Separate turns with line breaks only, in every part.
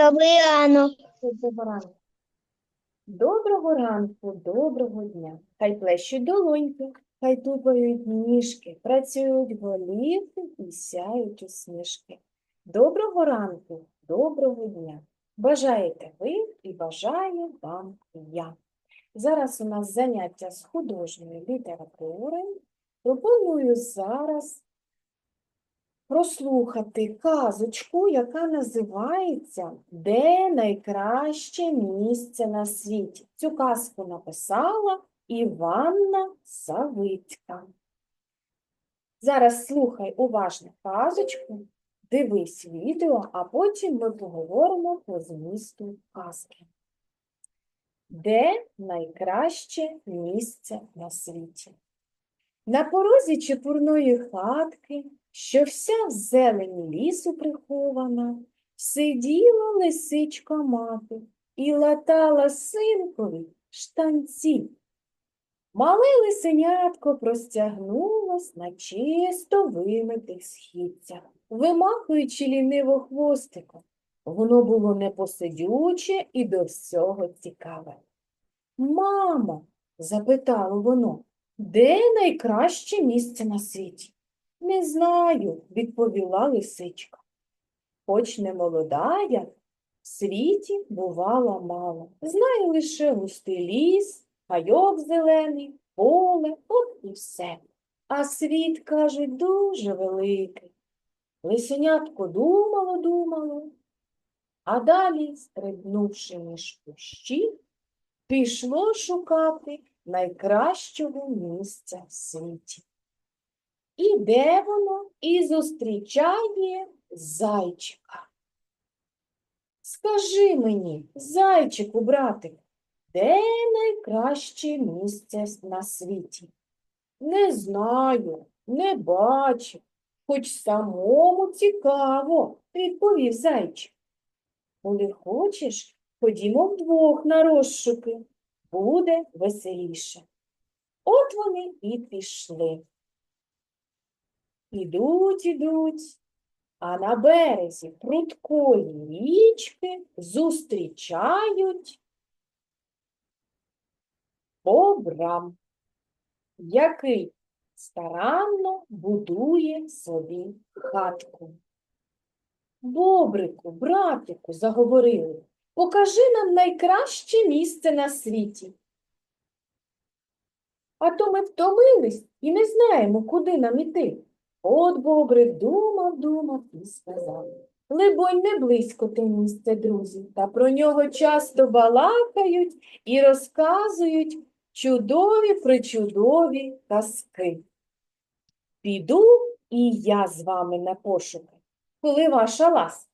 Добрий ранок.
Доброго ранку. Доброго ранку, доброго дня. Хай плещуть долоньки, хай тупають ніжки, працюють голівки і сяють усмішки. Доброго ранку, доброго дня. Бажаєте ви і бажаю вам я. Зараз у нас заняття з художньої літератури. Пропоную зараз прослухати казочку, яка називається Де найкраще місце на світі. Цю казку написала Іванна Савицька. Зараз слухай уважно казочку, дивись відео, а потім ми поговоримо по змісту казки. Де найкраще місце на світі? На порозі чепурної хатки, що вся в зелені лісу прихована, сиділа лисичка мати і латала синкові штанці. Мале лисенятко простягнулось на чисто вимитих східцях, вимахуючи ліниво хвостиком. Воно було непосидюче і до всього цікаве. Мамо, запитало воно, де найкраще місце на світі? Не знаю, відповіла лисичка. Хоч не молодая, в світі бувала мало. Знаю лише густий ліс, хайок зелений, поле, от і все. А світ, кажуть, дуже великий. Лисенятко думало, думало, а далі, стрибнувши між кущі, пішло шукати найкращого місця в світі. Іде воно і зустрічає зайчика. Скажи мені, зайчику, братику, де найкраще місце на світі? Не знаю, не бачу, хоч самому цікаво, відповів зайчик. Коли хочеш, ходімо вдвох на розшуки, буде веселіше. От вони і пішли. Ідуть, ідуть, а на березі прудкої річки зустрічають бобрам, який старанно будує собі хатку. Бобрику, братику, заговорили, покажи нам найкраще місце на світі. А то ми втомились і не знаємо, куди нам іти. От Бобрик думав, думав і сказав. Либонь, не близько те місце, друзі, та про нього часто балакають і розказують чудові причудові казки. Піду і я з вами на пошуки, коли ваша ласка.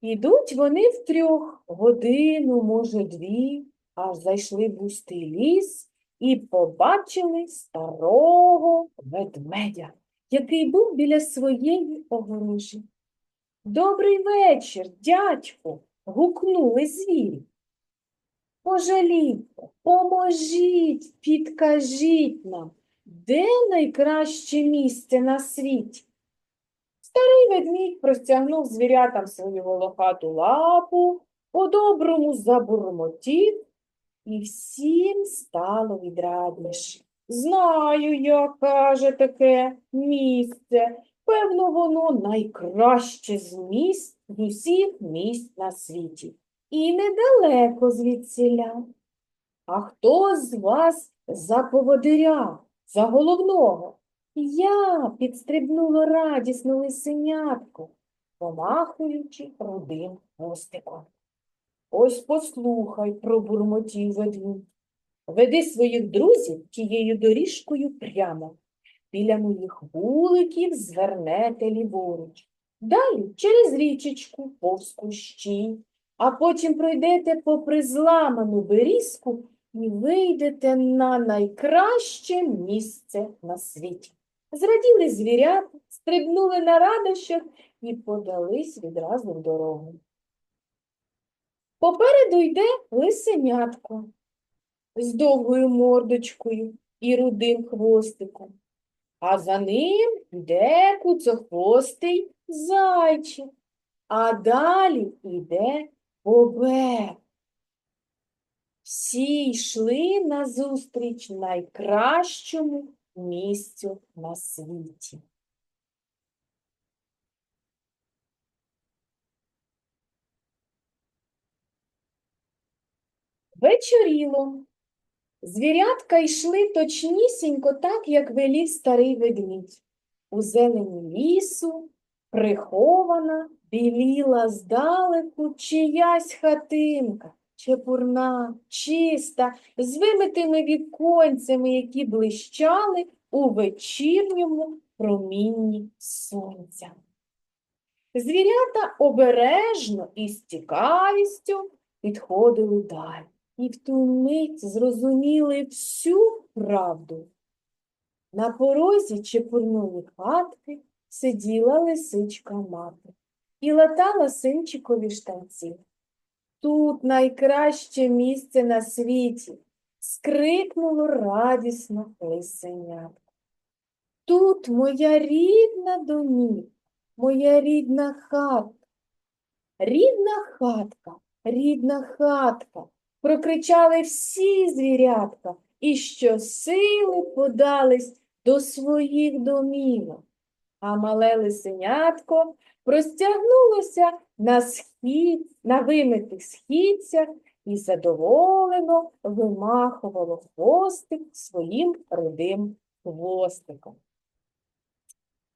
Ідуть вони втрьох годину, може, дві, аж зайшли в густий ліс і побачили старого ведмедя який був біля своєї огорожі. Добрий вечір, дядьку, гукнули звірі. Пожалійте, поможіть, підкажіть нам, де найкраще місце на світі? Старий ведмідь простягнув звірятам свою волохату лапу, по-доброму забурмотів, і всім стало відрадніше. Знаю я, каже таке місце. Певно, воно найкраще з місць з усіх місць на світі. І недалеко звідсіля. А хто з вас за поводиря, за головного? Я підстрибнула радісно лисенятко, помахуючи рудим хвостиком. Ось послухай, пробурмотів ведмідь. Веди своїх друзів тією доріжкою прямо. Біля моїх вуликів звернете ліворуч. Далі через річечку повз кущі, а потім пройдете попри зламану берізку і вийдете на найкраще місце на світі. Зраділи звірята, стрибнули на радощах і подались відразу в дорогу. Попереду йде лисенятко з довгою мордочкою і рудим хвостиком. А за ним йде куцохвостий зайчик, а далі йде бобер. Всі йшли назустріч найкращому місцю на світі. Вечоріло. Звірятка йшли точнісінько так, як велів старий ведмідь. У зелені лісу, прихована, біліла здалеку чиясь хатинка, чепурна, чиста, з вимитими віконцями, які блищали у вечірньому промінні сонця. Звірята обережно і з цікавістю підходили далі і в ту мить зрозуміли всю правду. На порозі чепурної хатки сиділа лисичка мати і латала синчикові штанці. Тут найкраще місце на світі, скрикнуло радісно лисенятко. Тут моя рідна домівка, моя рідна хатка. Рідна хатка, рідна хатка, прокричали всі звірятка і щосили подались до своїх домівок. А мале лисенятко простягнулося на схід, на вимитих східцях і задоволено вимахувало хвостик своїм рудим хвостиком.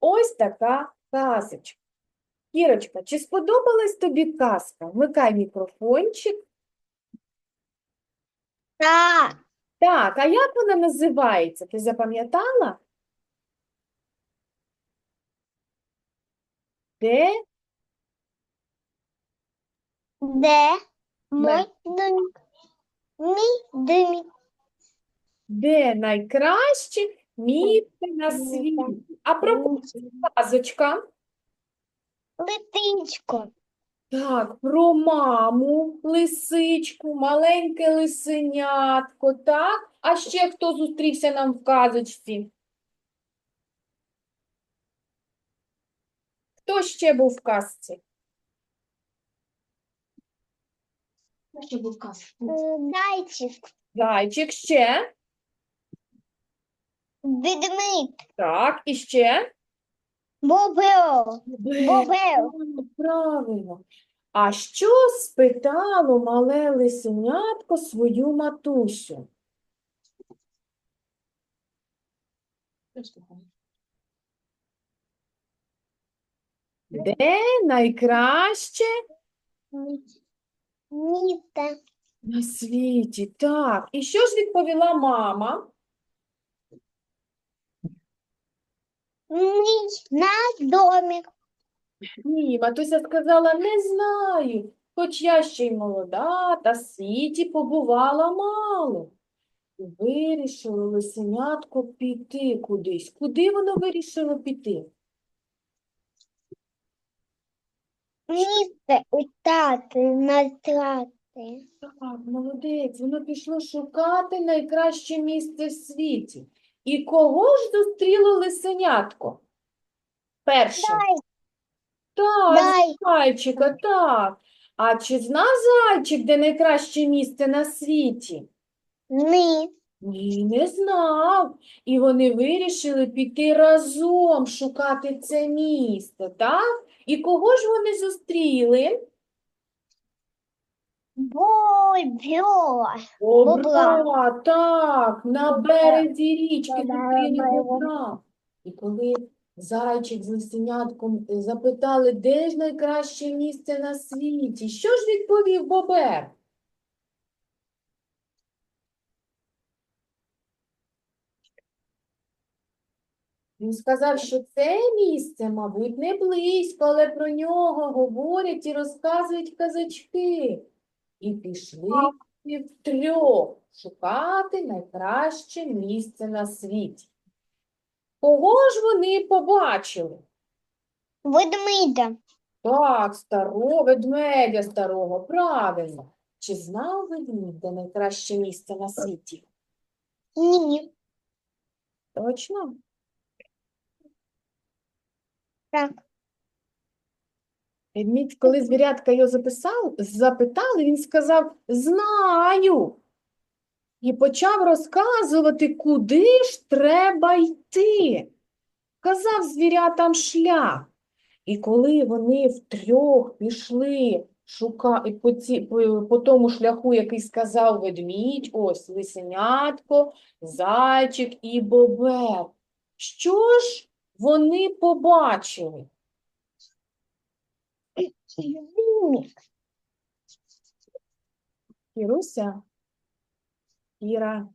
Ось така казочка. Кірочка, чи сподобалась тобі казка? Вмикай мікрофончик.
Так,
Так, а як вона називається? Ти запам'ятала? Де?
де мой домик? Мій домик.
Де найкраще місце на світі? А про казочка?
Летичко.
Так, про маму, лисичку, маленьке лисенятко, так? А ще хто зустрівся нам в казочці? Хто ще був в казці?
Е, Зайчик.
Зайчик ще?
Ведмідь.
Так, і ще?
Бобел. Бобел.
Правильно. А що спитало мале лисенятко свою матусю? Де найкраще
Місце.
на світі? Так. І що ж відповіла мама?
Наш домик.
Ні, матуся сказала, не знаю, хоч я ще й молода, та в світі побувала мало. Вирішило лисенятко піти кудись. Куди воно вирішило піти?
Місце у тати на трати.
Так, молодець, воно пішло шукати найкраще місце в світі. І кого ж зустріло лисенятко? Перше. Так,
дай.
зайчика, так. А чи знав зайчик, де найкраще місце на світі?
Ні.
Ні, не знав. І вони вирішили піти разом шукати це місце, так? І кого ж вони зустріли?
Бобьо.
Бобра, так, на березі річки зустріли
бобра.
І коли зайчик з лисенятком запитали, де ж найкраще місце на світі, що ж відповів бобер? Він сказав, що це місце, мабуть, не близько, але про нього говорять і розказують казачки. І пішли всі втрьох шукати найкраще місце на світі. Кого ж вони побачили?
Ведмідя.
Так, старого ведмедя старого, правильно. Чи знав ведмідь, де найкраще місце на світі?
Ні.
Точно?
Так.
Ведмідь, коли звірятка його записав, запитали, він сказав «Знаю» і почав розказувати, куди ж треба йти. Казав звірятам шлях. І коли вони втрьох пішли шука... по, ці... по, тому шляху, який сказав ведмідь, ось лисенятко, зайчик і бобер, що ж вони побачили? Іруся, Іра,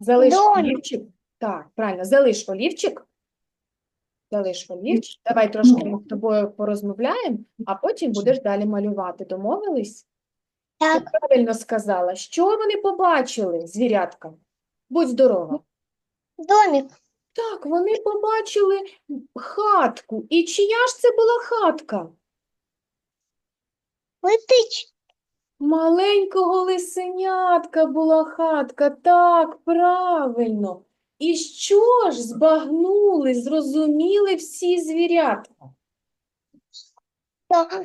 залиш олівчик. Так, правильно, залиш олівчик. Залиш олівчик. Давай трошки ми з тобою порозмовляємо, а потім будеш далі малювати. Домовились? Ти правильно сказала. Що вони побачили, звірятка? Будь здорова.
домик.
Так, вони побачили хатку. І чия ж це була хатка?
Летить.
Маленького лисенятка була хатка, так, правильно. І що ж збагнули, зрозуміли всі звірятка?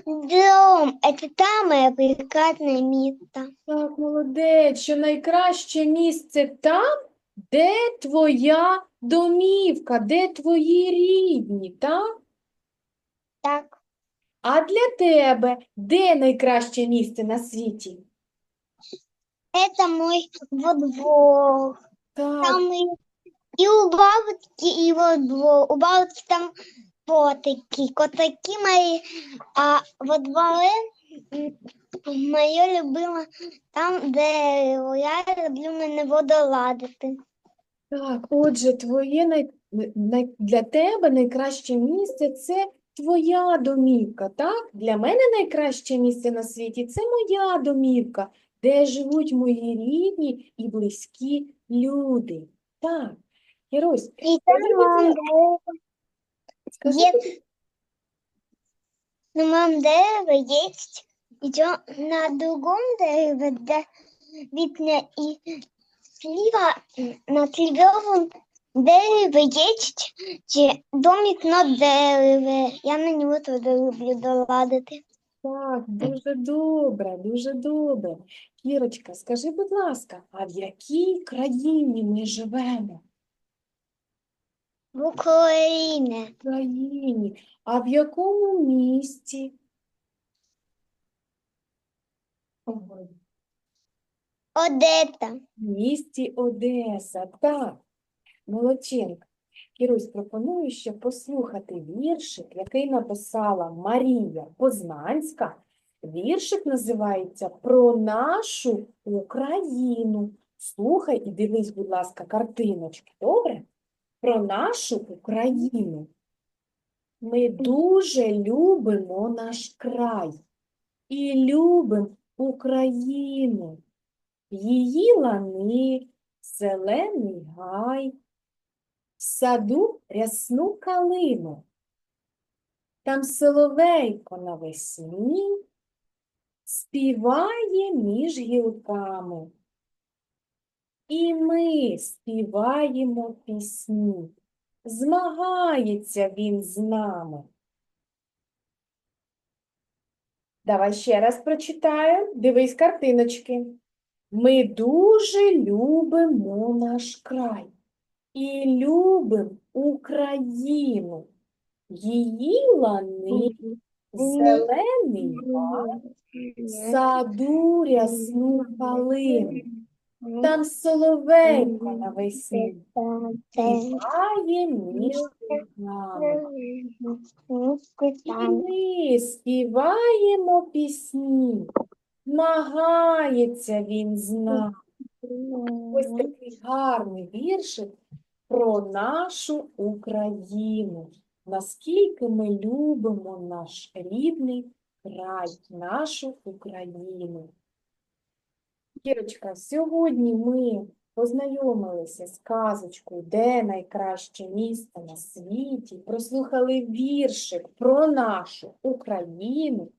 Дом. Это самое прекрасное место.
Так, молодець, що найкраще місце там, де твоя домівка, де твої рідні, так?
Так.
А для тебе де найкраще місце на світі?
Это мой во двор.
Так,
Там и, и у бабушки, и во двор. У бабушки там котики, котики мои, а во дворе моє любила там дерево. Я люблю мене водоладити.
Так, отже, твоє най... най- для тебе найкраще місце це твоя домівка, так? Для мене найкраще місце на світі це моя домівка, де живуть мої рідні і близькі люди. Так, Ярусь,
І
Скажи, будь-
на моем дереве есть еще на другом дереве, где видно и слива, на сливовом есть ще домик на дереве. Я на нього туди люблю доладити.
так, дуже добре, дуже добре. Кірочка, скажи, будь ласка, а в якій країні ми живемо?
В Україні.
В країні. А в якому місті?
Одета.
В місті Одеса. Так, молодчинка. Кірусь, пропоную ще послухати віршик, який написала Марія Познанська. Віршик називається Про нашу Україну. Слухай і дивись, будь ласка, картиночки, добре? Про нашу Україну. Ми дуже любимо наш край і любимо Україну. Її лани, зелений гай, саду рясну калину. Там соловейко навесні співає між гілками. І ми співаємо пісні. Змагається він з нами. Давай ще раз прочитаю. Дивись картиночки. Ми дуже любимо наш край і любимо Україну. Її лани, зелений в саду рясну калину. Там соловейко навесні. Співає між нами. І ми співаємо пісні, змагається він з нами. Ось такий гарний віршик про нашу Україну. Наскільки ми любимо наш рідний край, нашу Україну. Кірочка, сьогодні ми познайомилися з казочкою, де найкраще місце на світі, прослухали віршик про нашу Україну.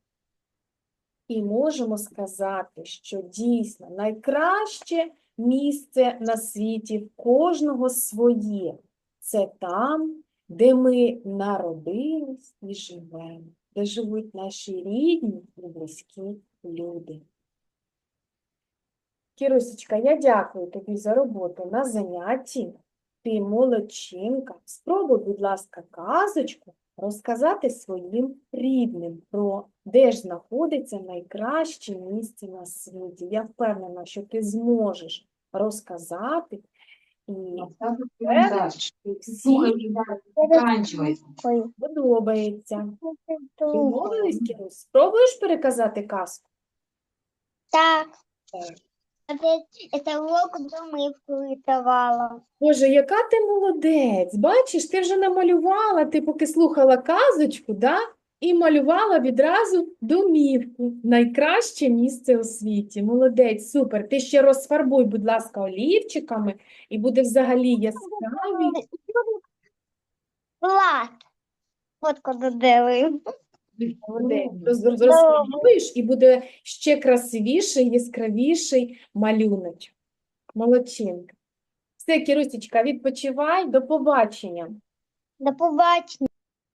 І можемо сказати, що дійсно найкраще місце на світі в кожного своє. Це там, де ми народились і живемо. де живуть наші рідні і близькі люди. Кірусечка, я дякую тобі за роботу на занятті. Ти молодчинка. Спробуй, будь ласка, казочку розказати своїм рідним про де ж знаходиться найкраще місце на світі. Я впевнена, що ти зможеш розказати і всім подобається.
тут.
Домовились, Кірус? Спробуєш переказати казку?
Так.
Так.
Опять это урок домывку рисовала.
Боже, яка ти молодець! Бачиш, ти вже намалювала, ти поки слухала казочку, да? І малювала відразу домівку. Найкраще місце у світі. Молодець, супер. Ти ще розфарбуй, будь ласка, олівчиками, і буде взагалі яскравий.
Влад. Фотку додали.
Молодець. Роз- роз- і буде ще красивіший, яскравіший малюночок. Молодчинка. Все, Кірусечка, відпочивай, до побачення.
До побачення.